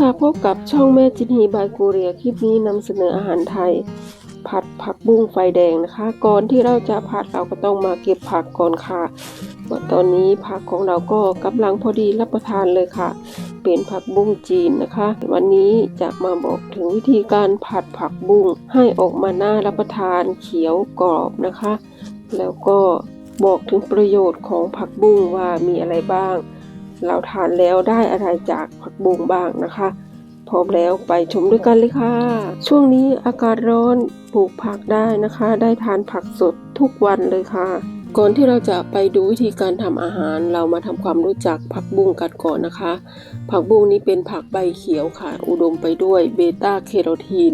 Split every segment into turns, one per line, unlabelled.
ค่ะพบกับช่องแม่จินฮีบายกูเรียคลิปนี้นำเสนออาหารไทย ผัดผักบุ้งไฟแดงนะคะ ก่อนที่เราจะผัดเราก็ต้องมาเก็บผักก่อนค่ะว่าตอนนี้ผักของเราก็กำลังพอดีรับประทานเลยค่ะ เป็นผักบุ้งจีนนะคะ วันนี้จะมาบอกถึงวิธีการผัดผักบุ้งให้ออกมาหน่ารับประทานเขียวกรอบนะคะ แล้วก็บอกถึงประโยชน์ของผักบุ้งว่ามีอะไรบ้าง เราทานแล้วได้อะไรจากผักบุ้งบ้างนะคะ พร้อมแล้วไปชมด้วยกันเลยค่ะ ช่วงนี้อากาศร้อนปลูกผักได้นะคะ ได้ทานผักสดทุกวันเลยค่ะ ก่อนที่เราจะไปดูวิธีการทำอาหารเรามาทำความรู้จักผักบุ้งกันก่อนนะคะ ผักบุ้งนี้เป็นผักใบเขียวค่ะ อุดมไปด้วยเบต้าแคโรทีน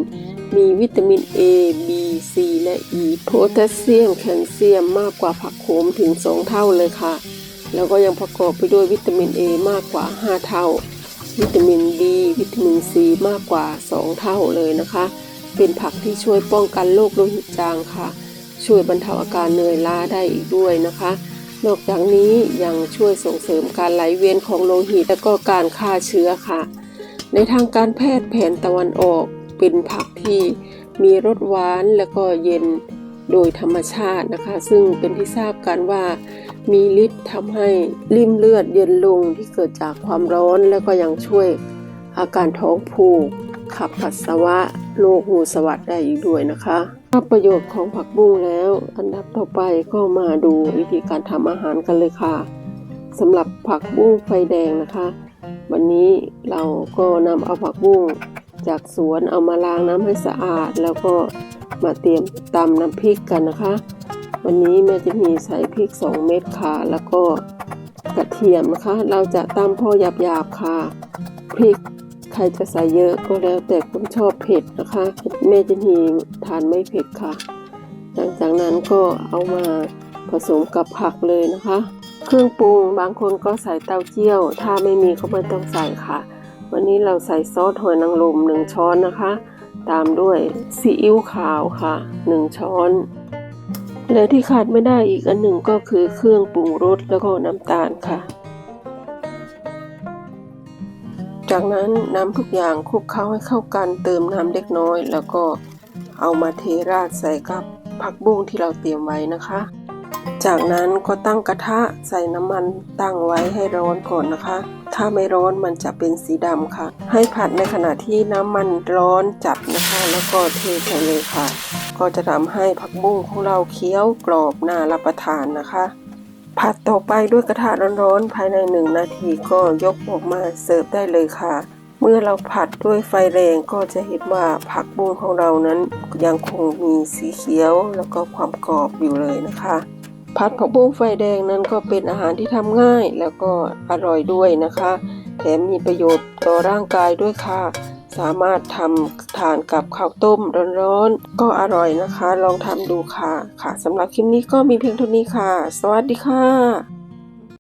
มีวิตามิน A B C และ E โพแทสเซียมแคลเซียมมากกว่าผักโขมถึง 2 เท่าเลยค่ะ แล้วก็ยังประกอบไปด้วยวิตามิน A มากกว่า 5 เท่า วิตามิน B วิตามิน C มากกว่า 2 เท่าเลยนะคะ เป็นผักที่ช่วยป้องกันโรคโลหิตจางค่ะ ช่วยบรรเทาอาการเหนื่อยล้าได้อีกด้วยนะคะ นอกจากนี้ยังช่วยส่งเสริมการไหลเวียนของโลหิตและก็การฆ่าเชื้อค่ะ ในทางการแพทย์แผนตะวันออกเป็นผักที่มีรสหวานและก็เย็นโดยธรรมชาตินะคะ ซึ่งเป็นที่ทราบกันว่า มีฤทธิ์ทำให้ริ่มเลือดเย็นลงที่เกิดจากความร้อนแล้วก็ยังช่วยอาการท้องผูก ขับปัสสาวะโรคงูสวัสดได้อีกด้วยนะคะทราประโยชน์ของผักบุ้งแล้ว อันดับต่อไปก็มาดูวิธีการทำอาหารกันเลยค่ะสำหรับผักบุ้งไฟแดงนะคะ วันนี้เราก็นำเอาผักบุ้งจากสวนเอามาล้างน้ำให้สะอาด แล้วก็มาเตรียมตำน้ำพริกกันนะคะ วันนี้แม่จะมีใส่พริก 2 เม็ดค่ะ แล้วก็กระเทียมนะคะ เราจะตำพอหยาบๆค่ะ พริกใครจะใส่เยอะก็แล้วแต่คนชอบเผ็ดนะคะแม่จะมีทานไม่เผ็ดค่ะ หลังจากนั้นก็เอามาผสมกับผักเลยนะคะ เครื่องปรุงบางคนก็ใส่เต้าเจี้ยว ถ้าไม่มีก็ไม่ต้องใส่ค่ะ วันนี้เราใส่ซอสหอยนางรมหนึ่งช้อนนะคะ ตามด้วยซีอิ๊วขาวค่ะหนึ่งช้อน และที่ขาดไม่ได้อีกอันหนึ่งก็คือเครื่องปรุงรสแล้วก็น้ำตาลค่ะ จากนั้นน้ำทุกอย่างคลุกเคล้าให้เข้ากันเติมน้ำเล็กน้อย แล้วก็เอามาเทราดใส่กับผักบุ้งที่เราเตรียมไว้นะคะ จากนั้นก็ตั้งกระทะใส่น้ำมันตั้งไว้ให้ร้อนก่อนนะคะ ถ้าไม่ร้อนมันจะเป็นสีดำค่ะ ให้ผัดในขณะที่น้ำมันร้อนจัดนะคะ แล้วก็เทใส่เลยค่ะ ก็จะทำให้ผักบุ้งของเราเคี้ยวกรอบน่ารับประทานนะคะ ผัดต่อไปด้วยกระทะร้อนๆภายในหนึ่งนาทีก็ยกออกมาเสิร์ฟได้เลยค่ะ เมื่อเราผัดด้วยไฟแรงก็จะเห็นว่าผักบุ้งของเรานั้นยังคงมีสีเขียวแล้วก็ความกรอบอยู่เลยนะคะ ผัดผักบุ้งไฟแดงนั้นก็เป็นอาหารที่ทำง่ายแล้วก็อร่อยด้วยนะคะ แถมมีประโยชน์ต่อร่างกายด้วยค่ะ สามารถทำทานกับข้าวต้มร้อนๆ ก็อร่อยนะคะ ลองทำดูค่ะ ค่ะสำหรับคลิปนี้ก็มีเพียงเท่านี้ค่ะ สวัสดีค่ะ